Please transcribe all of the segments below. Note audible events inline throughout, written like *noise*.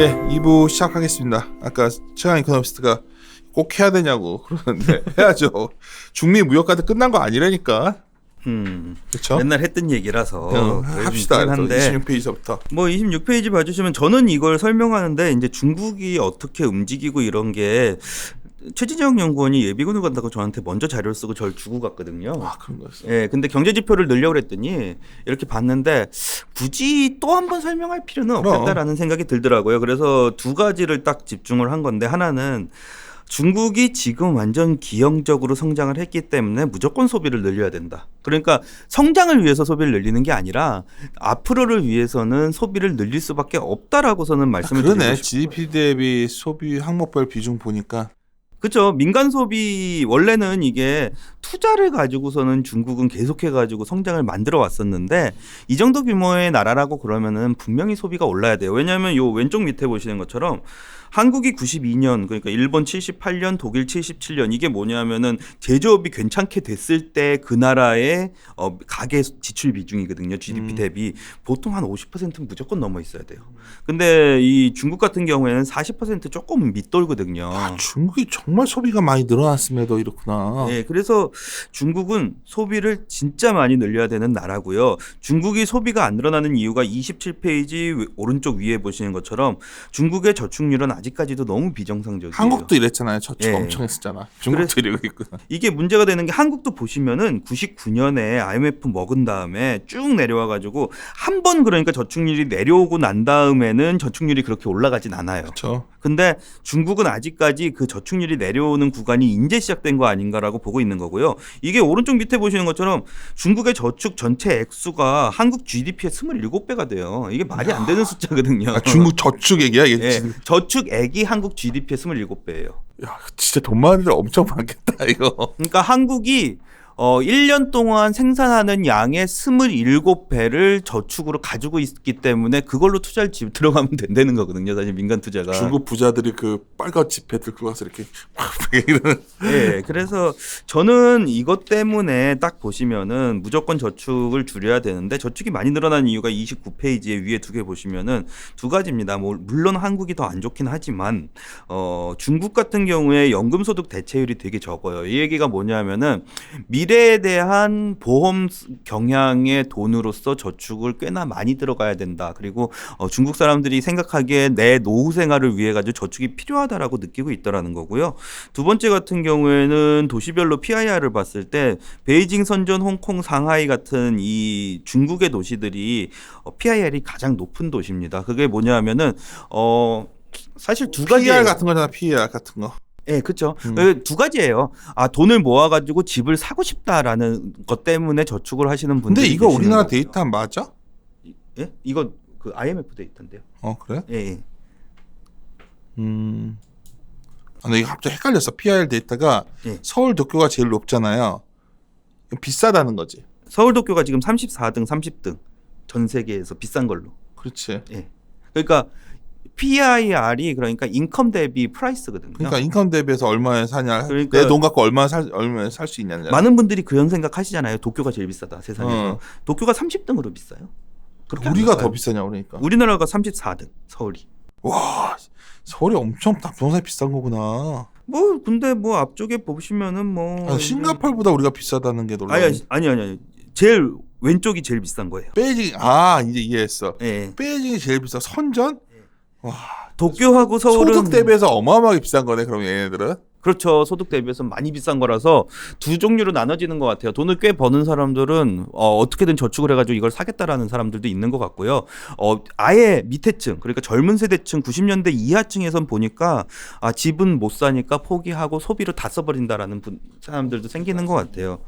예, 2부 시작하겠습니다. 아까 최강 이코노미스트가 꼭 해야 되냐고 그러는데 *laughs* 해야죠. 중미 무역 카드 끝난 거 아니라니까. 음, 그렇죠? 맨날 했던 얘기라서 어, 그래도 합시다. 한데 26페이지부터. 뭐 26페이지 봐주시면 저는 이걸 설명하는데 이제 중국이 어떻게 움직이고 이런 게 최진영 연구원이 예비군을 간다고 저한테 먼저 자료를 쓰고 저를 주고 갔거든요. 아 그런 거였어. 예, 근데 경제 지표를 늘려고 그랬더니 이렇게 봤는데 굳이 또 한 번 설명할 필요는. 없겠다라는 생각이 들더라고요. 그래서 두 가지를 딱 집중을 한 건데 하나는 중국이 지금 완전 기형적으로 성장을 했기 때문에 무조건 소비를 늘려야 된다. 그러니까 성장을 위해서 소비를 늘리는 게 아니라 앞으로를 위해서는 소비를 늘릴 수밖에 없다라고서는 아, 말씀을 그러네. 드리고 싶어요. GDP 대비 소비 항목별 비중 보니까 그렇죠. 민간 소비 원래는 이게 투자를 가지고서는 중국은 계속해 가지고 성장을 만들어 왔었는데 이 정도 규모의 나라라고 그러면은 분명히 소비가 올라야 돼요. 왜냐하면 요 왼쪽 밑에 보시는 것처럼 한국이 92년 그러니까 일본 78년 독일 77년 이게 뭐냐면은 제조업이 괜찮게 됐을 때 그 나라의 어 가계 지출 비중이거든요. GDP 음. 대비 보통 한 50%는 무조건 넘어 있어야 돼요. 근데 이 중국 같은 경우에는 40% 조금 밑돌거든요. 아, 중국이 정말 소비가 많이 늘어났음에도 이렇구나. 예, 그래서 중국은 소비를 진짜 많이 늘려야 되는 나라고요. 중국이 소비가 안 늘어나는 이유가 27페이지 오른쪽 위에 보시는 것처럼 중국의 저축률은 아직까지도 너무 비정상적이에요. 한국도 이랬잖아요. 저축 예. 엄청 했었잖아. 중국도 이러고 있구나. 이게 문제가 되는 게 한국도 보시면은 99년에 IMF 먹은 다음에 쭉 내려와 가지고 한 번 그러니까 저축률이 내려오고 난 다음에는 저축률이 그렇게 올라가진 않아요. 그렇죠. 근데 중국은 아직까지 그 저축률이 내려오는 구간이 이제 시작된 거 아닌가라고 보고 있는 거고요. 이게 오른쪽 밑에 보시는 것처럼 중국의 저축 전체 액수가 한국 GDP의 27배가 돼요. 이게 말이 안 되는 숫자거든요. 아, 중국 저축 얘기야. 이게 예, 진- 저축 액이 한국 GDP의 27배예요. 야, 진짜 돈 많은 데 엄청 많겠다 이거. 그러니까 한국이 어 1년 동안 생산하는 양의 27배를 저축으로 가지고 있기 때문에 그걸로 투자를 지- *laughs* 들어가면 된다는 거거든요. 사실 민간 투자가. 중국 부자들이 그 빨간 지폐 들고 가서 이렇게 막 *laughs* 이러는. 예, 그래서 저는 이것 때문에 딱 보시면은 무조건 저축을 줄여야 되는데 저축이 많이 늘어난 이유가 29페이지에 위에 두 개 보시면은 두 가지입니다. 뭐 물론 한국이 더 안 좋긴 하지만 어 중국 같은 경우에 연금 소득 대체율이 되게 적어요. 이 얘기가 뭐냐면은 미 래에 대한 보험 스- 경향의 돈으로서 저축을 꽤나 많이 들어가야 된다. 그리고 어, 중국 사람들이 생각하기에 내 노후 생활을 위해 가지고 저축이 필요하다라고 느끼고 있더라는 거고요. 두 번째 같은 경우에는 도시별로 PIR을 봤을 때 베이징, 선전, 홍콩, 상하이 같은 이 중국의 도시들이 어, PIR이 가장 높은 도시입니다. 그게 뭐냐면은 어 사실 두 가지 PR 같은 거잖아. PR 같은 거. 예, 그렇죠. 음. 두 가지예요. 아, 돈을 모아 가지고 집을 사고 싶다라는 것 때문에 저축을 하시는 근데 분들이 이거 우리나라 거고요. 데이터 맞아? 예? 이거 그 IMF 데이터인데요. 어 그래? 예, 예. 음. 아, 나 이거 갑자기 헷갈렸어. PR 데이터가 예. 서울 도쿄가 제일 높잖아요. 비싸다는 거지. 서울 도쿄가 지금 34등, 30등 전 세계에서 비싼 걸로. 그렇지. 예. 그러니까 PIR이 그러니까 인컴 대비 프라이스거든요. 그러니까 인컴 대비해서 얼마에 사냐. 그러니까- 내 돈 갖고 얼마 살 얼마에 살 수 있냐냐. 많은 분들이 그런 생각 하시잖아요. 도쿄가 제일 비싸다 세상에서. 어. 도쿄가 30등으로 비싸요. 우리가. 더 비싸냐 그러니까. 우리나라가 34등, 서울이. 와 서울이 엄청 딱 부동산이 비싼 거구나. 뭐 근데 뭐 앞쪽에 보시면은 뭐 아, 싱가폴보다 우리가 비싸다는 게 놀라. 아니 아니 아니 아니 제일 왼쪽이 제일 비싼 거예요. 베이징 아 이제 이해했어. 예. 베이징이 제일 비싸. 선전? 와 도쿄하고 서울은 소득 대비해서 어마어마하게 비싼 거네. 그럼 얘네들은. 그렇죠. 소득 대비해서 많이 비싼 거라서 두 종류로 나눠지는 것 같아요. 돈을 꽤 버는 사람들은 어, 어떻게든 저축을 해가지고 이걸 사겠다라는 사람들도 있는 것 같고요. 어, 아예 밑에층 그러니까 젊은 세대층 90년대 이하층에선 보니까 아, 집은 못 사니까 포기하고 소비로 다 써버린다라는 분, 사람들도 생기는 것 같아요.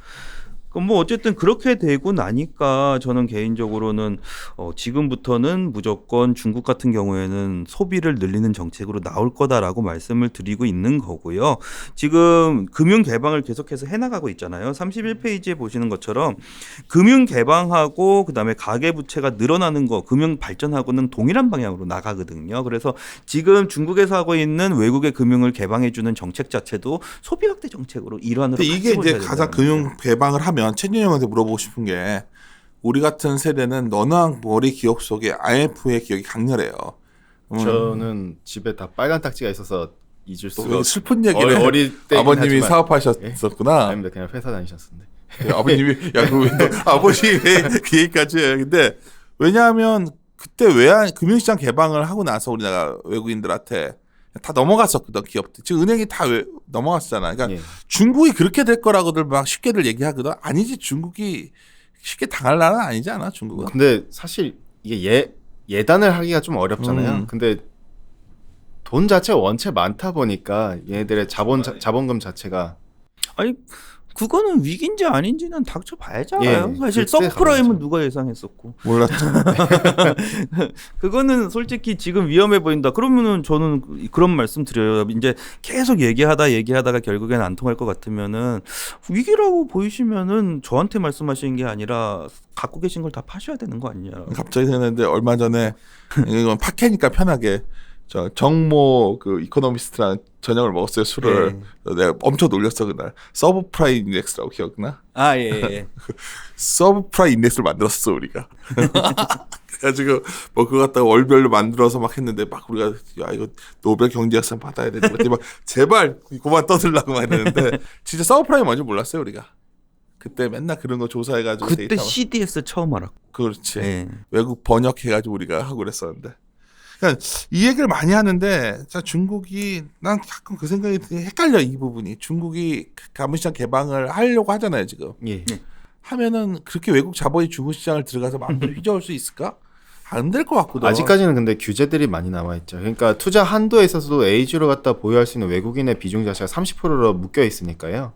그럼 뭐 어쨌든 그렇게 되고 나니까 저는 개인적으로는 어, 지금부터는 무조건 중국 같은 경우에는 소비를 늘리는 정책으로 나올 거다라고 말씀을 드리고 있는 거고요. 지금 금융 개방을 계속해서 해나가고 있잖아요. 31페이지에 보시는 것처럼 금융 개방하고 그다음에 가계 부채가 늘어나는 거, 금융 발전하고는 동일한 방향으로 나가거든요. 그래서 지금 중국에서 하고 있는 외국의 금융을 개방해 주는 정책 자체도 소비 확대 정책으로 일환으로 이게 이제 가장 금융 개방을 하면 최진영 형한테 물어보고 싶은 게 우리 같은 세대는 너나 머리 기억 속에 IMF의 기억이 강렬해요. 음. 저는 집에 다 빨간 딱지가 있어서 잊을 수가. 슬픈 얘기를 어리, 어릴 때 아버님이 사업하셨었구나. 아닙니다. 그냥 회사 다니셨는데. 예, 아버님이 *laughs* 야그 아버지 왜그 얘기까지 해. 근데 왜냐하면 그때 외환 금융시장 개방을 하고 나서 우리나라 외국인들한테 다 넘어갔었거든 기업들 지금 은행이 다 왜, 넘어갔잖아. 그러니까 예. 중국이 그렇게 될 거라고들 막 쉽게들 얘기하거든. 아니지 중국이 쉽게 당할 나라는 아니지 않아 중국은. 근데 사실 이게 예 예단을 하기가 좀 어렵잖아요. 음. 근데 돈 자체가 원체 많다 보니까 얘네들의 자본 자, 자본금 자체가 아니 그거는 위기인지 아닌지는 닥쳐봐야지 알아요. 예, 사실 가능하죠. 누가 예상했었고 몰랐죠. *laughs* 그거는 솔직히 지금 위험해 보인다. 그러면은 저는 그런 말씀 드려요. 이제 계속 얘기하다 얘기하다가 결국엔 안 통할 것 같으면은 위기라고 보이시면은 저한테 말씀하시는 게 아니라 갖고 계신 걸 다 파셔야 되는 거 아니냐. 갑자기 생각났는데 얼마 전에 이건 팟캐니까 편하게 저 정모 그 이코노미스트랑 저녁을 먹었어요 술을 내가 엄청 놀렸어 그날 서브프라임 인덱스라고 기억나? 아 예. 예. *laughs* 서브프라임 인덱스를 만들었어 우리가 *laughs* 그래가지고 뭐 그거 갖다가 월별로 만들어서 막 했는데 막 우리가 야 이거 노벨 경제학상 받아야 되는 것 같아 막 제발 그만 떠들라고 막 했는데 진짜 서브프라임 뭔지 몰랐어요 우리가 그때 맨날 그런 거 조사해가지고 그때 CDS 처음 알았고. 그렇지 예. 외국 번역해가지고 우리가 하고 그랬었는데. 그러니까 이 얘기를 많이 하는데 자 중국이 난 가끔 그 생각이 되게 헷갈려 이 부분이 중국이 그 가문시장 개방을 하려고 하잖아요 지금 예. 하면은 그렇게 외국 자본이 중국 시장을 들어가서 마음대로 *laughs* 휘저을 수 있을까? 안 될 것 같거든. 아직까지는 근데 규제들이 많이 남아 있죠. 그러니까 투자 한도에 있어서도 A주를 갖다 보유할 수 있는 외국인의 비중 자체가 30%로 묶여 있으니까요.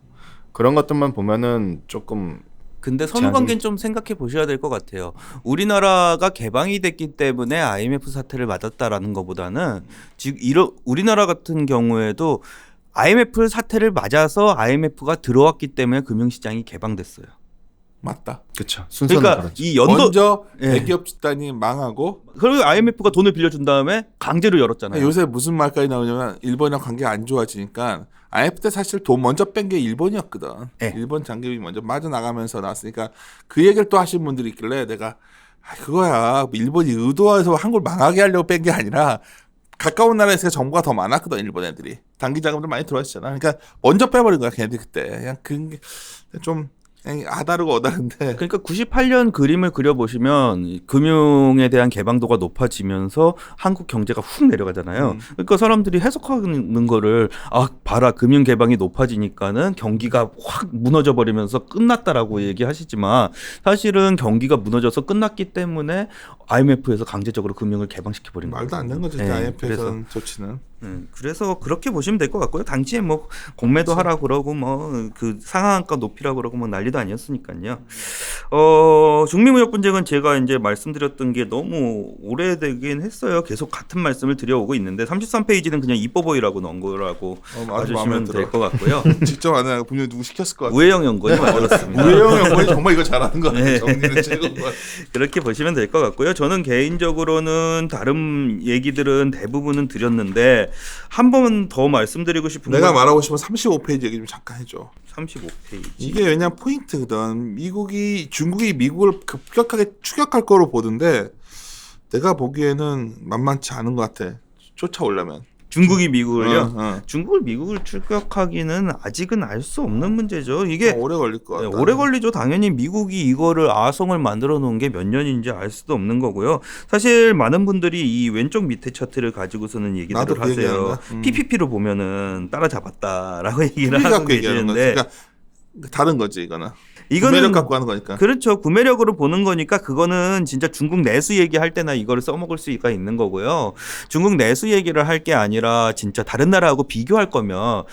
그런 것들만 보면은 조금 근데 선후 관계는 좀 생각해 보셔야 될 것 같아요. 우리나라가 개방이 됐기 때문에 IMF 사태를 맞았다라는 것보다는 지금 이러 우리나라 같은 경우에도 IMF 사태를 맞아서 IMF가 들어왔기 때문에 금융시장이 개방됐어요. 맞다. 그렇죠. 순서는 그러니까 그렇죠. 이 연도 먼저 예. 대기업 집단이 망하고 그리고 IMF가 돈을 빌려준 다음에 강제로 열었잖아요. 요새 무슨 말까지 나오냐면 일본이랑 관계가 안 좋아지니까 IMF 때 사실 돈 먼저 뺀 게 일본이었거든. 네. 일본 장기비 먼저 빠져나가면서 나왔으니까 그 얘기를 또 하신 분들이 있길래 내가 아, 그거야 일본이 의도해서 한국을 망하게 하려고 뺀 게 아니라 가까운 나라에서 정보가 더 많았거든 일본 애들이 단기 자금들 많이 들어왔잖아. 그러니까 먼저 빼버린 거야 걔네들 그때 그냥 그좀 아다르고 어다른데 *laughs* 그러니까 98년 그림을 그려 보시면 금융에 대한 개방도가 높아지면서 한국 경제가 훅 내려가잖아요. 음. 그러니까 사람들이 해석하는 거를 아 봐라 금융 개방이 높아지니까는 경기가 확 무너져 버리면서 끝났다라고 얘기하시지만 사실은 경기가 무너져서 끝났기 때문에 IMF에서 강제적으로 금융을 개방시켜 버린 거예요. 말도 안 되는 거죠. 네, IMF에서는 조치는. 음, 그래서 그렇게 보시면 될 것 같고요. 당시에 뭐 공매도 하라 그러고 뭐 그 상한가 높이라 그러고 뭐 난리도 아니었으니까요. 어, 중미무역 분쟁은 제가 이제 말씀드렸던 게 너무 오래되긴 했어요. 계속 같은 말씀을 드려오고 있는데 33페이지는 그냥 이뻐보이라고 넣은 거라고 어, 봐주시면. 될 것 같고요. *laughs* 직접 안 해요. 분명히 누구 시켰을 것 같아. 우혜영 연구원이 만들었습니다. 우혜영 연구원이 정말 이거 잘하는 거 같아. 네. 정리는 최고인 것 같아. *laughs* 그렇게 보시면 될 것 같고요. 저는 개인적으로는 다른 얘기들은 대부분은 드렸는데 한 번 더 말씀드리고 싶은 내가 건 말하고 싶은 35페이지 얘기 좀 잠깐 해줘. 35페이지. 이게 왜냐 포인트거든. 미국이 중국이 미국을 급격하게 추격할 거로 보던데 내가 보기에는 만만치 않은 것 같아. 쫓아오려면. 중국이 미국을요? 어, 어. 중국을 미국을 출격하기는 아직은 알 수 없는 문제죠. 이게 더 오래 걸릴 것 네, 같다. 오래 걸리죠. 당연히 미국이 이거를 아성을 만들어 놓은 게 몇 년인지 알 수도 없는 거고요. 사실 많은 분들이 이 왼쪽 밑에 차트를 가지고서는 얘기들을 그 하세요. 음. PPP로 보면은 따라잡았다라고 *laughs* 얘기를 하고. 계시는데 그러니까 다른 거지 이거는. 이거는 구매력 갖고 하는 거니까. 그렇죠. 구매력으로 보는 거니까 그거는 진짜 중국 내수 얘기할 때나 이거를 써먹을 수가 있는 거고요. 중국 내수 얘기를 할 게 아니라 진짜 다른 나라하고 비교할 거면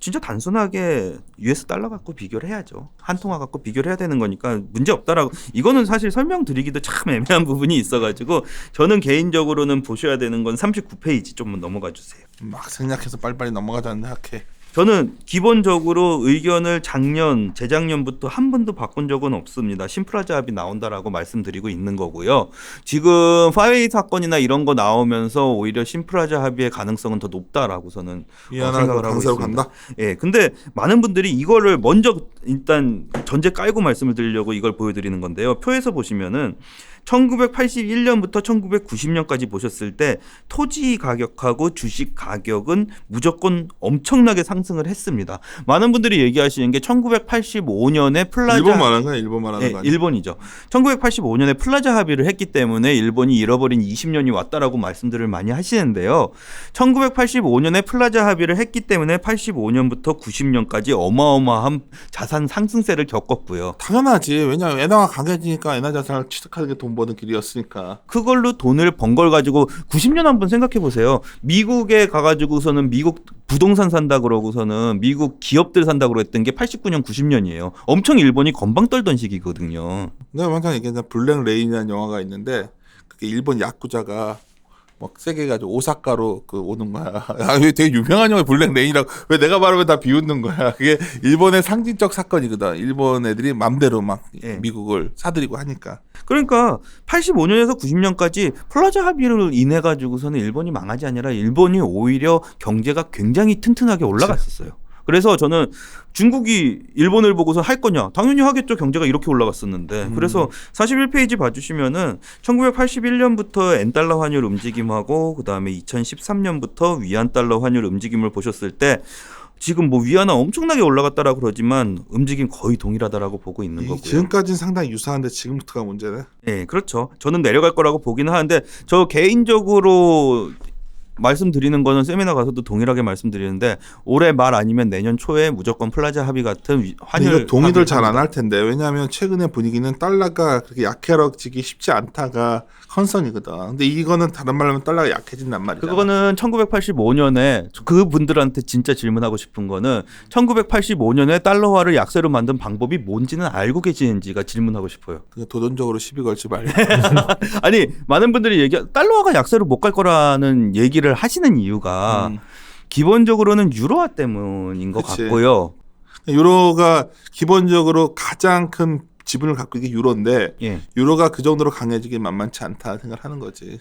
진짜 단순하게 US 달러 갖고 비교를 해야죠. 한 통화 갖고 비교를 해야 되는 거니까 문제 없다라고. 이거는 사실 설명드리기도 참 애매한 *laughs* 부분이 있어가지고 저는 개인적으로는 보셔야 되는 건 39페이지 좀 넘어가 주세요. 막 생략해서 빨리빨리 넘어가자는 생각해. 저는 기본적으로 의견을 작년, 재작년부터 한 번도 바꾼 적은 없습니다. 심플하자 합이 나온다라고 말씀드리고 있는 거고요. 지금 파웨이 사건이나 이런 거 나오면서 오히려 심플하자 합의의 가능성은 더 높다라고 저는 미안하고 생각을 하고 있습니다. 간다. 예, 근데 많은 분들이 이거를 먼저 일단 전제 깔고 말씀을 드리려고 이걸 보여드리는 건데요. 표에서 보시면은 1981년부터 1990년까지 보셨을 때 토지 가격하고 주식 가격은 무조건 엄청나게 상승을 했습니다. 많은 분들이 얘기하시는 게 1985년에 플라자 일본 말하는 거야 일본 말하는 예, 거 아니야? 일본이죠. 1985년에 플라자 합의를 했기 때문에 일본이 잃어버린 20년이 왔다라고 말씀들을 많이 하시는데요. 1985년에 플라자 합의를 했기 때문에 85년부터 90년까지 어마어마한 자산 상승세를 겪었고요. 당연하지. 왜냐면 엔화가 강해지니까 엔화 자산을 취득하는 게돈 버는 길이었으니까. 그걸로 돈을 번 걸 가지고 90년 한번 생각해 보세요. 미국에 가가지고서는 미국 부동산 산다 그러고서는 미국 기업들 산다 그랬던 게 89년 90년이에요. 엄청 일본이 건방 떨던 시기거든요. 내가 항상 얘기했잖아. 블랙 레인이라는 영화가 있는데 그게 일본 야쿠자가 막 세게 가지고 오사카로 그 오는 거야. *laughs* 아, 되게 유명한 영화 블랙 레인이라고 왜 내가 말하면 다 비웃는 거야. *laughs* 그게 일본의 상징적 사건이거든. 일본 애들이 맘대로 막 예. 미국을 사들이고 하니까. 그러니까 85년에서 90년까지 플라자 합의를 인해 가지고서는 일본이 망하지 아니라 일본이 오히려 경제가 굉장히 튼튼하게 올라갔었어요. 그래서 저는 중국이 일본을 보고서 할 거냐 당연히 하겠죠 경제가 이렇게 올라갔었는데 그래서 41페이지 봐주시면은 1981년부터 엔 달러 환율 움직임하고 그 다음에 2013년부터 위안 달러 환율 움직임을 보셨을 때 지금 뭐 위안화 엄청나게 올라갔다라고 그러지만 움직임 거의 동일하다라고 보고 있는 이- 거고요. 지금까지는 상당히 유사한데 지금부터가 문제네. 예, 그렇죠. 저는 내려갈 거라고 보기는 하는데 저 개인적으로 말씀드리는 거는 세미나 가서도 동일하게 말씀드리는데 올해 말 아니면 내년 초에 무조건 플라자 합의 같은 환율 이거 동의들 잘 안. 할 텐데 왜냐하면 최근의 분위기는 달러가 그렇게 약해지기 쉽지 않다가 컨선이거든. 근데 이거는 다른 말로 하면 달러가 약해진단 말이야. 그거는 1985년에 그 분들한테 진짜 질문하고 싶은 거는 1985년에 달러화를 약세로 만든 방법이 뭔지는 알고 계시는지가 질문하고 싶어요. 도전적으로 시비 걸지 말고. *laughs* 아니 많은 분들이 얘기 달러화가 약세로 못 갈 거라는 얘기를 하시는 이유가 음. 기본적으로는 유로화 때문인 것 그치. 같고요. 유로가 기본적으로 가장 큰 지분을 갖고 있는 게 유로인데 예. 유로가 그 정도로 강해지기 만만치 않다 생각하는 거지.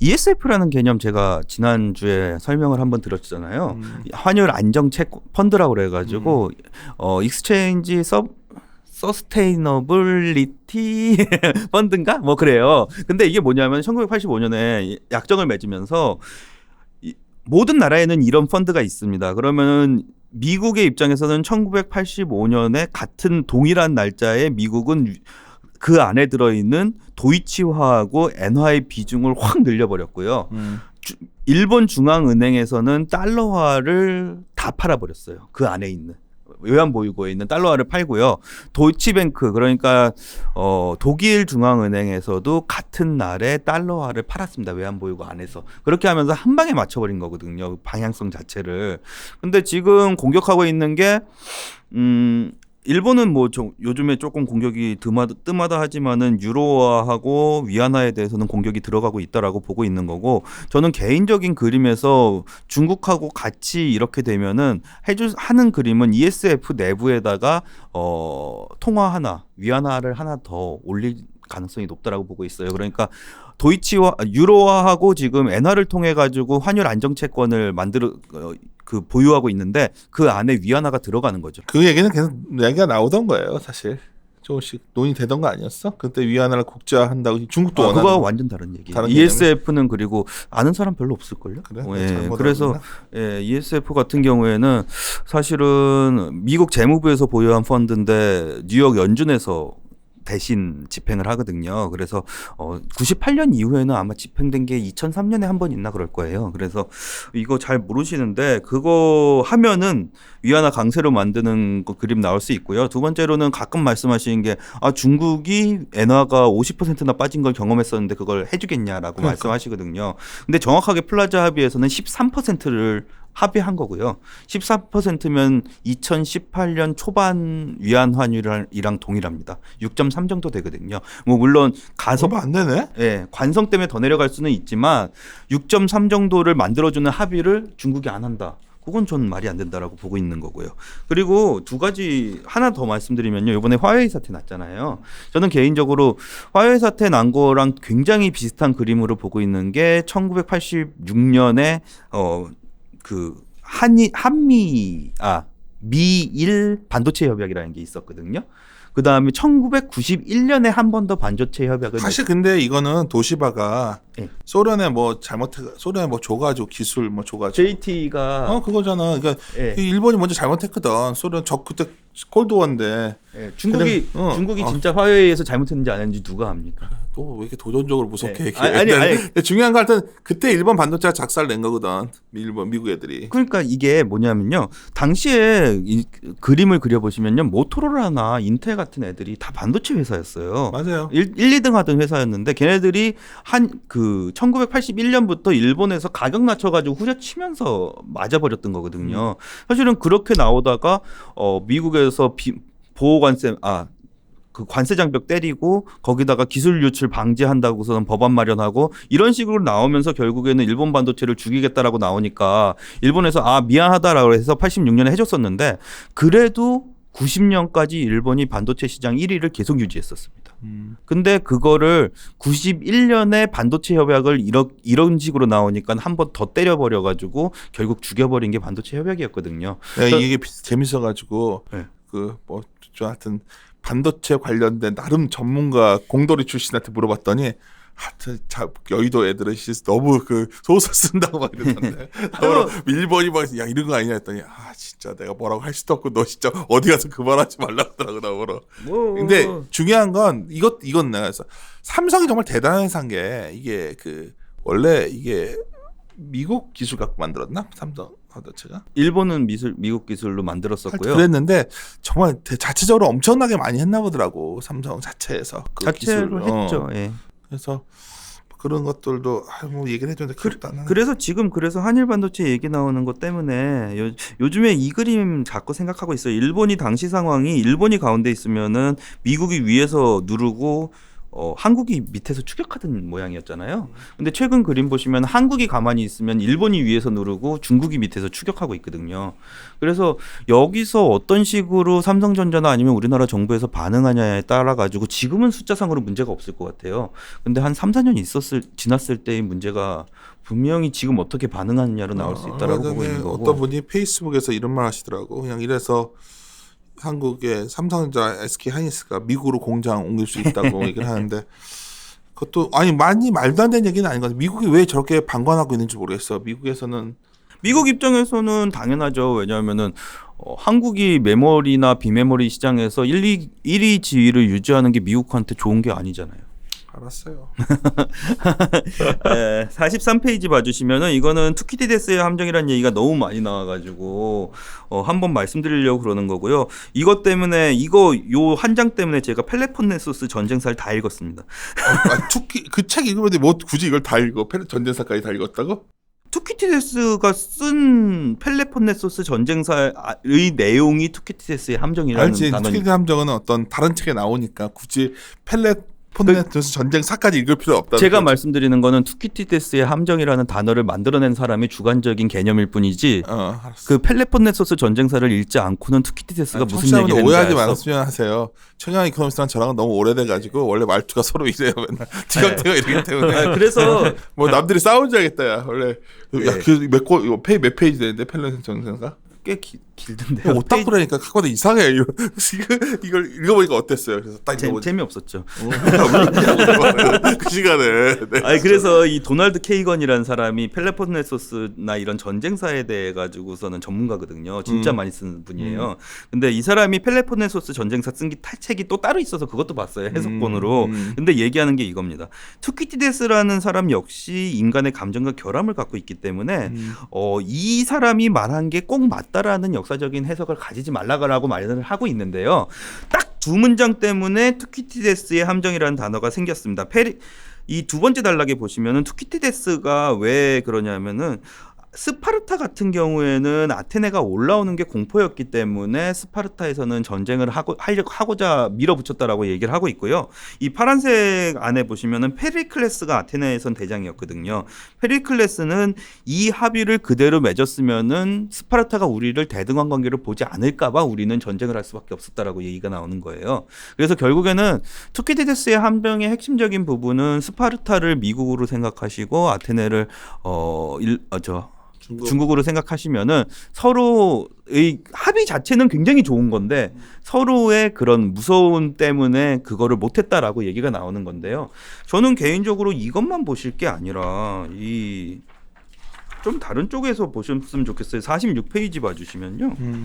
ESF라는 개념 제가 지난주에 설명을 한번 드렸잖아요. 음. 환율 안정책 펀드라고 그래 가지고 어 익스체인지 서 서스테이너블리티 *laughs* 펀드인가 뭐 그래요. 근데 이게 뭐냐면 1985년에 약정을 맺으면서 이- 모든 나라에는 이런 펀드가 있습니다. 그러면은 미국의 입장에서는 1985년에 같은 동일한 날짜에 미국은 그 안에 들어있는 도이치화하고 엔화의 비중을 확 늘려버렸고요. 음. 일본 중앙은행에서는 달러화를 다 팔아버렸어요. 그 안에 있는 외환 보유고에 있는 달러화를 팔고요. 도이치뱅크 그러니까 어, 독일 중앙은행에서도 같은 날에 달러화를 팔았습니다. 외환 보유고 안에서 그렇게 하면서 한 방에 맞춰버린 거거든요. 방향성 자체를. 근데 지금 공격하고 있는 게 음. 일본은 뭐좀 요즘에 조금 공격이 뜸하다, 뜸하다 하지만은 유로화하고 위안화에 대해서는 공격이 들어가고 있다라고 보고 있는 거고 저는 개인적인 그림에서 중국하고 같이 이렇게 되면은 해줄 하는 그림은 ESF 내부에다가 어 통화 하나 위안화를 하나 더 올릴 가능성이 높다라고 보고 있어요. 그러니까 도이치화 유로화하고 지금 엔화를 통해 가지고 환율 안정 채권을 만들어 어, 그 보유하고 있는데 그 안에 위안화가 들어가는 거죠. 그 얘기는 계속 얘기가 나오던 거예요, 사실. 조금씩 논의되던 거 아니었어? 그때 위안화를 국제화한다고 중국도 아, 원하는 그거와 거. 완전 다른 얘기. 다른 ESF는 그리고 아는 사람 별로 없을 걸요. 그래? 예, 그래서? 예, ESF 같은 경우에는 사실은 미국 재무부에서 보유한 펀드인데 뉴욕 연준에서 대신 집행을 하거든요. 그래서 어 98년 이후에는 아마 집행된 게 2003년에 한 번 있나 그럴 거예요. 그래서 이거 잘 모르시는데 그거 하면은 위안화 강세로 만드는 거 그림 나올 수 있고요. 두 번째로는 가끔 말씀하시는 게 아 중국이 엔화가 50%나 빠진 걸 경험했었는데 그걸 해주겠냐라고 그러니까. 말씀하시거든요. 근데 정확하게 플라자 합의에서는 13%를 합의한 거고요. 14%면 2018년 초반 위안 환율이랑 동일합니다. 6.3 정도 되거든요. 뭐 물론 가서 안 되네. 예, 관성 때문에 더 내려갈 수는 있지만 6.3 정도를 만들어주는 합의를 중국이 안 한다. 그건 전 말이 안 된다라고 보고 있는 거고요. 그리고 두 가지 하나 더 말씀드리면요. 이번에 화웨이 사태 났잖아요. 저는 개인적으로 화웨이 사태 난 거랑 굉장히 비슷한 그림으로 보고 있는 게 1986년에 어 그 한이 한미 아 미일 반도체 협약이라는 게 있었거든요. 그 다음에 1991년에 한 번 더 반도체 협약을 사실 근데 이거는 도시바가 예. 소련에 뭐 잘못해 소련에 뭐 줘가지고 기술 뭐 줘가지고 JT가 어 그거잖아. 그러니까 예. 이 일본이 먼저 잘못했거든. 소련 적 그때 콜드원데 예, 중국이 근데, 어, 중국이 어. 진짜 화해에서 잘못했는지 안 했는지 누가 합니까? 또 왜 이렇게 도전적으로 무섭게 네. 얘기해? 아니, 아니, 아니. 근데 중요한 거 하여튼 그때 일본 반도체가 작살 낸 거거든. 일본 미국 애들이. 그러니까 이게 뭐냐면요. 당시에 이 그림을 그려 보시면요. 모토로라나 인텔 같은 애들이 다 반도체 회사였어요. 맞아요. 1, 1, 2등 하던 회사였는데 걔네들이 한 그 1981년부터 일본에서 가격 낮춰 가지고 후려치면서 맞아 버렸던 거거든요. 사실은 그렇게 나오다가 어 미국에서 비, 보호관세 아 그 관세 장벽 때리고 거기다가 기술 유출 방지한다고서는 법안 마련하고 이런 식으로 나오면서 결국에는 일본 반도체를 죽이겠다라고 나오니까 일본에서 아 미안하다라고 해서 86년에 해줬었는데 그래도 90년까지 일본이 반도체 시장 1위를 계속 유지했었습니다. 음. 근데 그거를 91년에 반도체 협약을 이런 이런 식으로 나오니까 한 번 더 때려버려 가지고 결국 죽여버린 게 반도체 협약이었거든요. 내가 이게 비- 재밌어 가지고 네. 그뭐 하여튼 반도체 관련된 나름 전문가 공돌이 출신한테 물어봤더니 하여튼 자, 여의도 애들은 씨 너무 그 소설 쓴다고 막 이러던데. 나보러 일본이 막야 이런 거 아니냐 했더니 아 진짜 내가 뭐라고 할 수도 없고 너 진짜 어디 가서 그만하지 말라고 하더라고 나보러. 뭐. 근데 중요한 건 이것 이건 내가 해서 삼성이 정말 대단한 회사인 게 이게 그 원래 이게 미국 기술 갖고 만들었나? 삼성 반도체가 일본은 미술 미국 기술로 만들었었고요. 그랬는데 정말 대- 자체적으로 엄청나게 많이 했나 보더라고 삼성 자체에서 그 자체로 기술을. 어. 했죠. 예. 그래서 그런 것들도 아, 뭐 얘기를 해줬는데 나네. 그래서 지금 그래서 한일 반도체 얘기 나오는 것 때문에 요, 요즘에 이 그림 자꾸 생각하고 있어요. 일본이 당시 상황이 일본이 가운데 있으면은 미국이 위에서 누르고 어, 한국이 밑에서 추격하던 모양이었잖아요. 근데 최근 그림 보시면 한국이 가만히 있으면 일본이 위에서 누르고 중국이 밑에서 추격하고 있거든요. 그래서 여기서 어떤 식으로 삼성전자나 아니면 우리나라 정부에서 반응하냐에 따라 가지고 지금은 숫자상으로 문제가 없을 것 같아요. 근데 한 3, 4년 있었을 지났을 때의 문제가 분명히 지금 어떻게 반응하느냐로 나올 수 있다라고 어, 보고 있는 거고. 어떤 분이 페이스북에서 이런 말 하시더라고. 그냥 이래서 한국의 삼성전자, SK 하이닉스가 미국으로 공장 옮길 수 있다고 *laughs* 얘기를 하는데 그것도 아니 많이 말도 안 되는 얘기는 아닌 것 같아요. 미국이 왜 저렇게 방관하고 있는지 모르겠어. 미국에서는 미국 입장에서는 당연하죠. 왜냐하면은 어, 한국이 메모리나 비메모리 시장에서 1, 2, 1위 지위를 유지하는 게 미국한테 좋은 게 아니잖아요. 알았어요. *laughs* 네, 43페이지 봐주시면은 이거는 투키디데스의 함정이라는 얘기가 너무 많이 나와가지고 어, 한번 말씀드리려고 그러는 거고요. 이것 때문에 이거 요 한 장 때문에 제가 펠레폰네소스 전쟁사를 다 읽었습니다. 아, 투키 그 책 읽으면 뭐 굳이 이걸 다 읽어? 페르 전쟁사까지 다 읽었다고? 투키티데스가 쓴 펠레폰네소스 전쟁사의 내용이 투키티데스의 함정이라는 알지? 단어니 투키 함정은 어떤 다른 책에 나오니까 굳이 펠레 폰네토스 전쟁 사까지 읽을 필요 없다. 제가 말씀드리는 거는 투키티데스의 함정이라는 단어를 만들어낸 사람의 주관적인 개념일 뿐이지 어. 그 펠레폰네소스 전쟁사를 읽지 않고는 투키티데스가 무슨 얘기를 오해하지? 말았으면 하세요. 최강 이코노미스트랑 저랑은 너무 오래돼가지고 원래 말투가 *laughs* 서로 이래요 맨날 티격태격 이러기 때문에 아, 그래서 *laughs* 뭐 남들이 싸운 줄 알겠다 야 원래 예. 야그몇고 이거 페이 몇 페이지 되는데 펠레 전쟁사 꽤 기, 길던데요. 옷 닦고 그러니까 갖고 와도 이상해 이거 이걸 읽어보니까 어땠어요? 그래서 딱 재, 읽어보니까 재미 없었죠. *laughs* 그 시간에 네. 아니 그래서 이 도널드 케이건이라는 사람이 펠레폰네소스나 이런 전쟁사에 대해 가지고서는 전문가거든요. 진짜 음. 많이 쓰는 분이에요. 근데 이 사람이 펠레폰네소스 전쟁사 쓴게 책이 또 따로 있어서 그것도 봤어요. 해석본으로. 음, 음. 근데 얘기하는 게 이겁니다. 투키티데스라는 사람 역시 인간의 감정과 결함을 갖고 있기 때문에 음. 어, 이 사람이 말한 게 꼭 맞다라는 역 사적인 해석을 가지지 말라고 말을 하고 있는데요. 딱 두 문장 때문에 투키티데스의 함정이라는 단어가 생겼습니다. 페리 이 두 번째 단락에 보시면은 투키티데스가 왜 그러냐면은 스파르타 같은 경우에는 아테네가 올라오는 게 공포였기 때문에 스파르타에서는 전쟁을 하고 하려고 하고자 밀어붙였다라고 얘기를 하고 있고요. 이 파란색 안에 보시면은 페리클레스가 아테네에선 대장이었거든요. 페리클레스는 이 합의를 그대로 맺었으면은 스파르타가 우리를 대등한 관계를 보지 않을까봐 우리는 전쟁을 할 수밖에 없었다라고 얘기가 나오는 거예요. 그래서 결국에는 투키디데스의 함정의 핵심적인 부분은 스파르타를 미국으로 생각하시고 아테네를 어일저 중국. 중국 으로 생각하시면은 서로의 합의 자체는 굉장히 좋은 건데 서로의 그런 무서움 때문에 그거를 못했다라고 얘기가 나오는 건데요. 저는 개인적으로 이것만 보실 게 아니라 이 좀 다른 쪽에서 보셨으면 좋겠어요. 46페이지 봐주시면요. 음,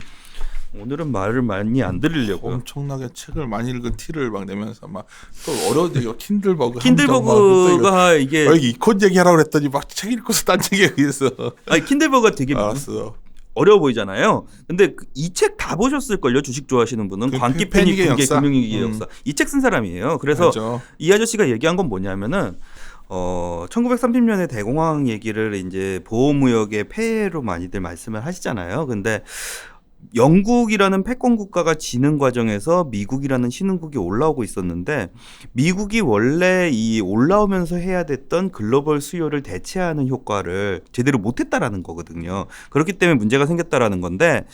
오늘은 말을 많이 안 들으려고요. 엄청나게 책을 많이 읽은 티를 막 내면서 막또 얘기 킨들버그 킨들버그가 이게 여기 이콘 얘기하라고 그랬더니 막 책 읽고서 딴 얘기 얘기했어. 아니 킨들버그가 되게 알았어. 어려워 보이잖아요. 근데 이 책 다 보셨을 걸요. 주식 좋아하시는 분은 그 광기 패- 패닉 패닉의 금계 역사? 음. 역사. 이책 쓴 사람이에요. 그래서 알죠. 이 아저씨가 얘기한 건 뭐냐면은 어 1930년에 대공황 얘기를 이제 보호무역의 폐해로 많이들 말씀을 하시잖아요. 근데 영국이라는 패권 국가가 지는 과정에서 미국이라는 신흥국이 올라오고 있었는데 미국이 원래 이 올라오면서 해야 됐던 글로벌 수요를 대체하는 효과를 제대로 못했다라는 거거든요. 그렇기 때문에 문제가 생겼다라는 건데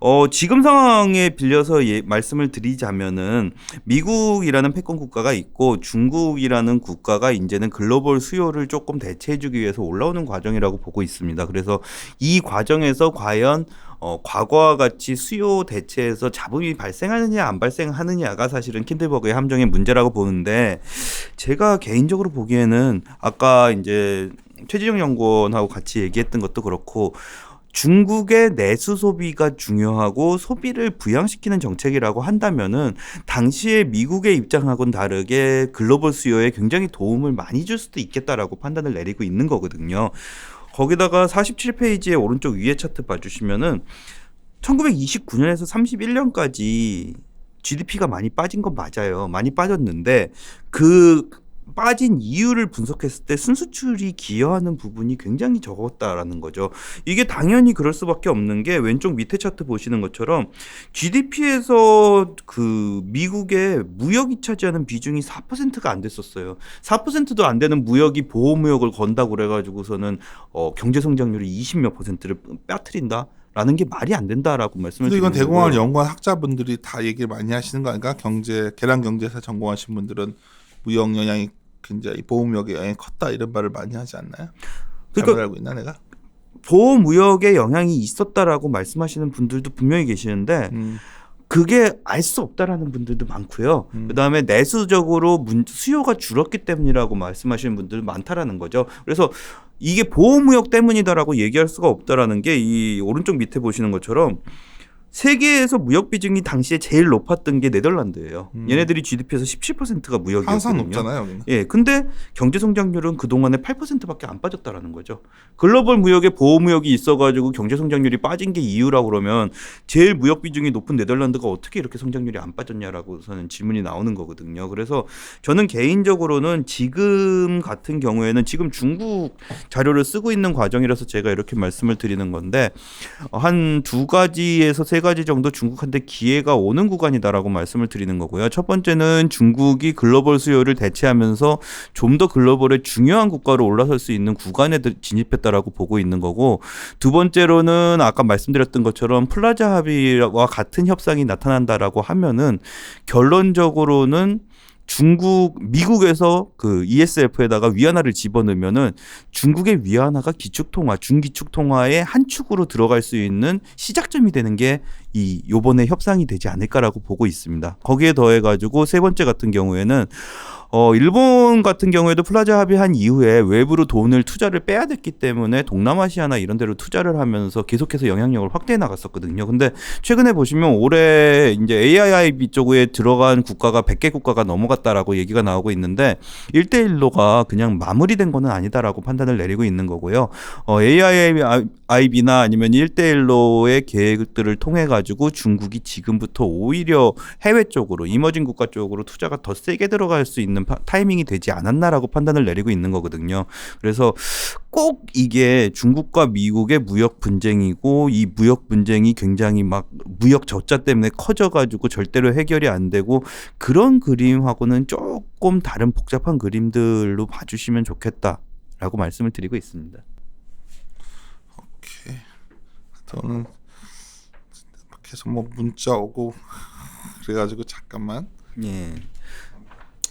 어 지금 상황에 빌려서 예, 말씀을 드리자면은 미국이라는 패권 국가가 있고 중국이라는 국가가 이제는 글로벌 수요를 조금 대체해주기 위해서 올라오는 과정이라고 보고 있습니다. 그래서 이 과정에서 과연 어, 과거와 같이 수요 대체에서 잡음이 발생하느냐 안 발생하느냐가 사실은 킨들버그의 함정의 문제라고 보는데 제가 개인적으로 보기에는 아까 이제 최지정 연구원하고 같이 얘기했던 것도 그렇고 중국의 내수 소비가 중요하고 소비를 부양시키는 정책이라고 한다면은 당시에 미국의 입장하고는 다르게 글로벌 수요에 굉장히 도움을 많이 줄 수도 있겠다라고 판단을 내리고 있는 거거든요. 거기다가 47페이지의 오른쪽 위에 차트 봐주시면은 1929년에서 31년까지 GDP가 많이 빠진 건 맞아요. 많이 빠졌는데 그 빠진 이유를 분석했을 때 순수출이 기여하는 부분이 굉장히 적었다라는 거죠. 이게 당연히 그럴 수밖에 없는 게 왼쪽 밑에 차트 보시는 것처럼 GDP에서 그 미국의 무역이 차지하는 비중이 4%가 안 됐었어요. 4%도 안 되는 무역이 보호 무역을 건다고 그래가지고서는 어, 경제 성장률이 20몇 퍼센트를 빠뜨린다. 라는 게 말이 안 된다라고 말씀을 근데 이건 드리는 대공황을. 연구한 학자분들이 다 얘기를 많이 하시는 거 아닌가? 경제 계란 경제사 전공하신 분들은 무역 영향이 굉장히 보험력의 영향이 컸다 이런 말을 많이 하지 않나요? 그러니까 알고 있나 내가? 보호 무역에 영향이 있었다라고 말씀하시는 분들도 분명히 계시는데 음, 그게 알 수 없다라는 분들도 많고요. 음. 그다음에 내수적으로 문, 수요가 줄었기 때문이라고 말씀하시는 분들 많다라는 거죠. 그래서 이게 보호무역 때문이다라고 얘기할 수가 없다라는 게 이 오른쪽 밑에 보시는 것처럼 세계에서 무역 비중이 당시에 제일 높았던 게 네덜란드예요. 음. 얘네들이 GDP에서 17%가 무역이었거든요. 항상 높잖아요 여기는. 예, 근데 경제 성장률은 그 동안에 8%밖에 안 빠졌다라는 거죠. 글로벌 무역에 보호 무역이 있어가지고 경제 성장률이 빠진 게 이유라고 그러면 제일 무역 비중이 높은 네덜란드가 어떻게 이렇게 성장률이 안 빠졌냐라고서는 질문이 나오는 거거든요. 그래서 저는 개인적으로는 지금 같은 경우에는 지금 중국 자료를 쓰고 있는 과정이라서 제가 이렇게 말씀을 드리는 건데 한 두 가지에서 세 가지 정도 중국한테 기회가 오는 구간이다라고 말씀을 드리는 거고요. 첫 번째는 중국이 글로벌 수요를 대체하면서 좀 더 글로벌의 중요한 국가로 올라설 수 있는 구간에 들- 진입했다라고 보고 있는 거고 두 번째로는 아까 말씀드렸던 것처럼 플라자 합의와 같은 협상이 나타난다라고 하면은 결론적으로는 중국 미국에서 그 ESF에다가 위안화를 집어넣으면은 중국의 위안화가 기축통화, 중기축통화의 한 축으로 들어갈 수 있는 시작점이 되는 게 이 요번에 협상이 되지 않을까라고 보고 있습니다. 거기에 더해 가지고 세 번째 같은 경우에는 어 일본 같은 경우에도 플라자 합의한 이후에 외부로 돈을 투자를 빼야 됐기 때문에 동남아시아나 이런 데로 투자를 하면서 계속해서 영향력을 확대해 나갔었거든요. 근데 최근에 보시면 올해 이제 AIIB 쪽에 들어간 국가가 100개 국가가 넘어갔다라고 얘기가 나오고 있는데 1대1로가 그냥 마무리된 거는 아니다라고 판단을 내리고 있는 거고요. 어, AIIB나 아니면 1대1로의 계획들을 통해 가지고 중국이 지금부터 오히려 해외 쪽으로 이머징 국가 쪽으로 투자가 더 세게 들어갈 수 있는 파- 타이밍이 되지 않았나라고 판단을 내리고 있는 거거든요. 그래서 꼭 이게 중국과 미국의 무역 분쟁이고 이 무역 분쟁이 굉장히 막 무역 적자 때문에 커져 가지고 절대로 해결이 안 되고 그런 그림하고는 조금 다른 복잡한 그림들로 봐주시면 좋겠다라고 말씀을 드리고 있습니다. 오케이. 저는 계속 뭐 문자 오고 *laughs* 그래가지고 잠깐만. 예.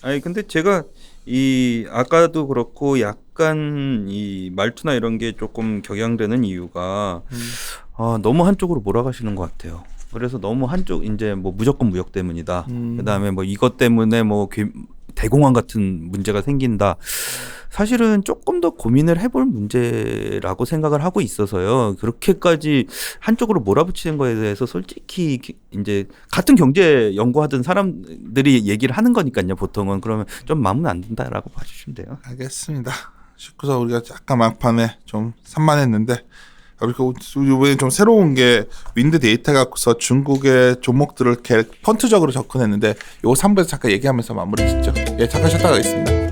아니 근데 제가 이 아까도 그렇고 약 약간 이 말투나 이런 게 조금 격양되는 이유가 아, 너무 한쪽으로 몰아가시는 것 같아요. 그래서 너무 한쪽 이제 뭐 무조건 무역 때문이다. 음. 그다음에 뭐 이것 때문에 뭐 괴- 대공황 같은 문제가 생긴다. 사실은 조금 더 고민을 해볼 문제라고 생각을 하고 있어서요. 그렇게까지 한쪽으로 몰아붙이는 거에 대해서 솔직히 기- 이제 같은 경제 연구하던 사람들이 얘기를 하는 거니까요. 보통은 그러면 좀 마음은 안 든다라고 봐주시면 돼요. 알겠습니다. 19사 우리가 약간 막판에 좀 산만했는데 우리가 이번에 좀 새로운 게 윈드 데이터 갖고서 중국의 종목들을 이렇게 펀트적으로 접근했는데 요 3부에서 잠깐 얘기하면서 마무리 짓죠. 예, 잠깐 쉬었다 가겠습니다.